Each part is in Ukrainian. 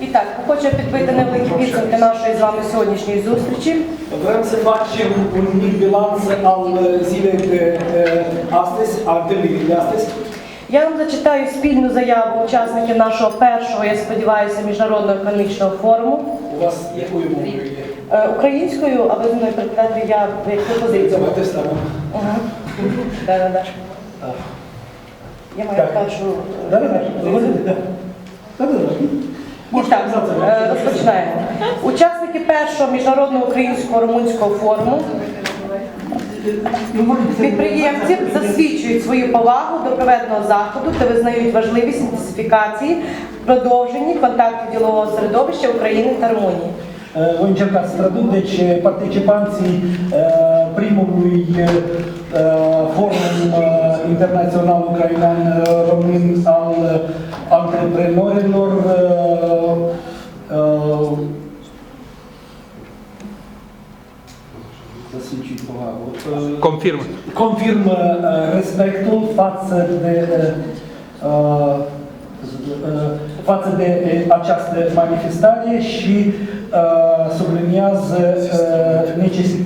І так, хочу підбити невеликі підсумки нашої з вами сьогоднішньої зустрічі. Vrem să facem un mic bilanț al zilei de astăzi, a întâlnirii de astăzi. Я вам зачитаю спільну заяву учасників нашого першого, я сподіваюся, міжнародного економічного форуму У вас якою мовою є? Е, українською, а ви мною перекладати я пропозицію. Давайте вставимо. Ага. Да, да, да. Я маю Так. першу. Да, да, да. Да. Да, да, да. І так, е, розпочинаємо. Учасники першого міжнародного українського румунського форуму підприємці засвідчують свою повагу до проведеного заходу та визнають важливість інтенсифікації продовженні контактів ділового середовища України та Румунії. Voi încerca să traduc, participanții internațional ucrainean uh, român al uh, antreprenorilor Confirm. Uh, Confirm respectul față de față de această manifestare și subliniază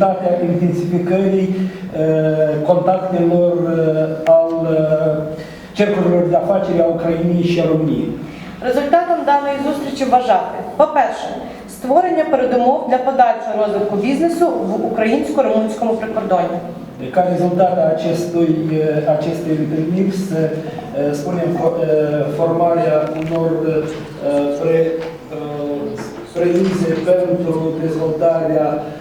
uh, intensificării uh, contactelor uh, al uh, cercurilor de afaceri a Ucrainei și a României. Результатом даної зустрічі вважати, по-перше, створення передумов для подальшого розвитку бізнесу в українсько-румунському прикордонні. Ca rezultat a acestui, uh, acestei întâlniri să uh, spunem uh, formarea unor uh, pre, uh, pentru dezvoltarea uh,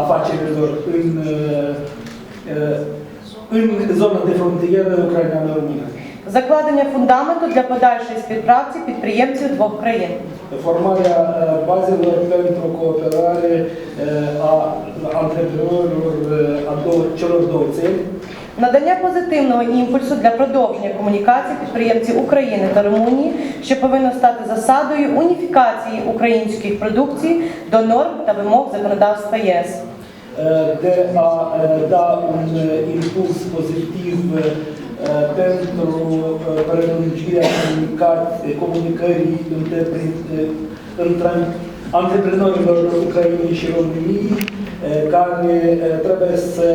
afacerilor în, uh, uh, în zona de frontieră ucraineană-română. Закладення фундаменту для подальшої співпраці підприємців двох країн. Formarea uh, bazelor pentru cooperare a antreprenorilor a două, celor două țări. Надання позитивного імпульсу для продовження комунікацій підприємців України та Румунії, що повинно стати засадою уніфікації української продукції до норм та вимог законодавства ЄС. de a da un impuls pozitiv pentru uh, prelungirea comunicat- comunicării între, uh, între antreprenorilor Ucrainei și României, uh, care uh, trebuie să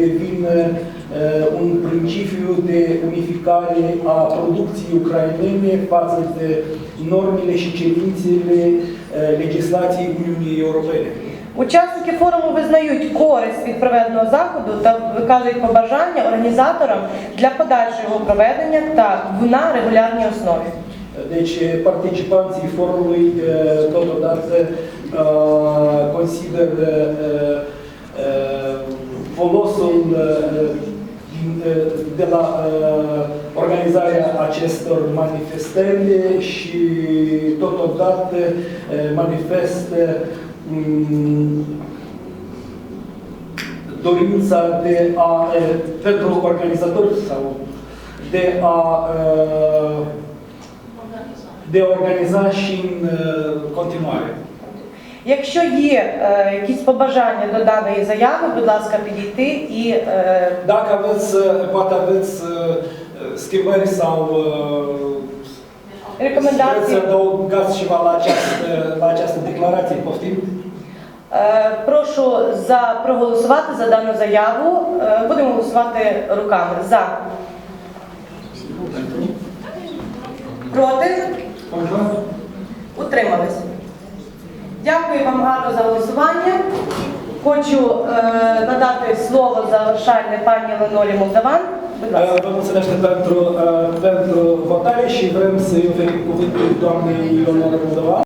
devină uh, un principiu de unificare a producției ucrainene față de normele și cerințele uh, legislației Uniunii Europene. Учасники форуму визнають користь від проведеного заходу та виказують побажання організаторам для подальшого проведення та на регулярній основі. Deci, participanții forumului eh, totodată consideră eh, folosul de la organizarea acestor manifestări și totodată manifestă dorința de a, eh, pentru organizatori sau de a eh, de a organiza și în uh, continuare. Якщо є е, якісь побажання до даної заяви, будь ласка, підійти і е, Dacă aveți, uh, poate aveți uh, schimbări sau рекомендації, să adăugați ceva la această, la această declarație, poftim? прошу за проголосувати за дану заяву. Будемо голосувати руками за. Проти? Утримались. Дякую вам гарно за голосування. Хочу е, надати слово завершальне пані Ленорі Молдаван. Будь ласка. Uh, Vă mulțumesc pentru, uh, pentru votare și vrem să-i oferim cuvântul doamnei Ionora Moldova.